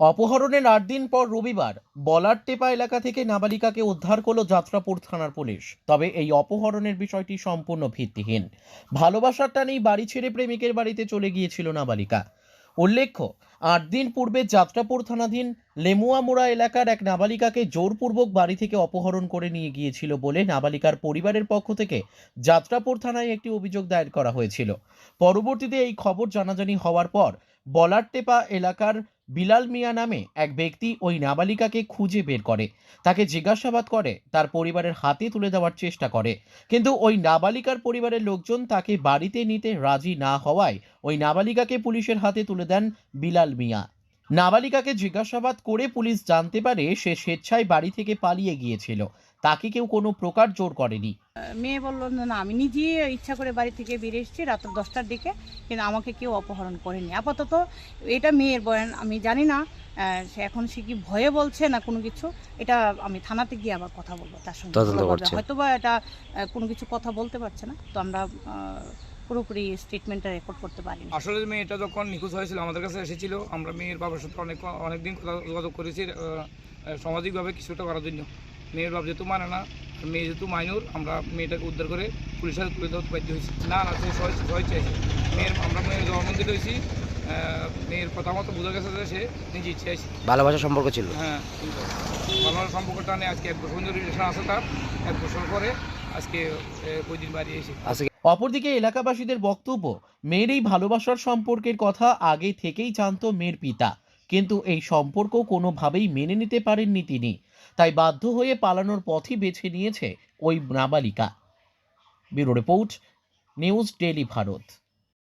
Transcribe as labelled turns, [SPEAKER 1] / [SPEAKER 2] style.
[SPEAKER 1] অপহরণের আট দিন পর রবিবার বলারটেপা এলাকা থেকে নাবালিকাকে উদ্ধার করল যাত্রাপুর থানার পুলিশ। তবে এই অপহরণের বিষয়টি সম্পূর্ণ ভিত্তিহীন। ভালোবাসার টানেই বাড়ি ছেড়ে প্রেমিকের বাড়িতে চলে গিয়েছিল নাবালিকা। উল্লেখ্য, আট দিন পূর্বে যাত্রাপুর থানাধীন লেমুয়ামুড়া এলাকার এক নাবালিকাকে জোরপূর্বক বাড়ি থেকে অপহরণ করে নিয়ে গিয়েছিল বলে নাবালিকার পরিবারের পক্ষ থেকে যাত্রাপুর থানায় একটি অভিযোগ দায়ের করা হয়েছিল। পরবর্তীতে এই খবর জানাজানি হওয়ার পর বলারটেপা এলাকার বিলাল মিয়া নামে এক ব্যক্তি ওই নাবালিকাকে খুঁজে বের করে। তাকে জিজ্ঞাসাবাদ করে, তার পরিবারের হাতে তুলে দেওয়ার চেষ্টা করে। কিন্তু ওই নাবালিকার পরিবারের লোকজন তাকে বাড়িতে নিতে রাজি না হওয়ায় ওই নাবালিকাকে পুলিশের হাতে তুলে দেন বিলাল মিয়া। নাবালিকাকে জিজ্ঞাসাবাদ করে পুলিশ জানতে পারে সে স্বেচ্ছায় বাড়ি থেকে পালিয়ে গিয়েছিল। তাকে কেউ কোনো প্রকার জোর করেনি।
[SPEAKER 2] মেয়ে বলল যে, না আমি নিজে ইচ্ছা করে বাড়ি থেকে বেরিয়ে এসেছি রাত দশটার দিকে কিন্তু আমাকে কেউ অপহরণ করেনি। আপাতত এটা মেয়ের বয়ান আমি জানি না সে এখন সে কি ভয়ে বলছে না কোনো কিছু এটা আমি থানাতে গিয়ে আবার কথা বলব তার সঙ্গে। হয়তো বা এটা কোনো কিছু কথা বলতে পারছে না তো আমরা আহ, পুরোপুরি স্টেটমেন্টটা রেকর্ড করতে পারিনি।
[SPEAKER 3] আসলে মেয়েটা যখন নিখোঁজ হয়েছিল আমাদের কাছে এসেছিল আমরা মেয়ের বাবার সাথে অনেক অনেকদিন যোগাযোগ করেছি সামাজিকভাবে কিছুটা করার জন্য মেয়ের বাপ যেহেতু মানে না আর মেয়ে যেহেতু মাইনর আমরা মেয়েটাকে উদ্ধার করে পুলিশের তুলে দেওয়াতে বাধ্য হয়েছি। না না সে সহায় সহায় চাইছে। মেয়ের আমরা মেয়ের জবানবন্দি রয়েছি মেয়ের কথা মতো বোঝা গেছে যে সে নিজে ইচ্ছে আছে
[SPEAKER 4] ভালোবাসার সম্পর্ক ছিল।
[SPEAKER 3] হ্যাঁ কিন্তু ভালো সম্পর্কটা নিয়ে আজকে এক বছর রিলেশন আছে তার। এক বছর পরে আজকে ওই দিন বাড়ি এসে।
[SPEAKER 4] আজকে
[SPEAKER 1] অপরদিকে এলাকাবাসীদের বক্তব্য মেয়ের এই ভালোবাসার সম্পর্কের কথা আগে থেকেই জানতো মেয়ের পিতা। কিন্তু এই সম্পর্ক কোনোভাবেই মেনে নিতে পারেননি তিনি। তাই বাধ্য হয়ে পালানোর পথই বেছে নিয়েছে ওই নাবালিকা। Bureau report news daily Bharat.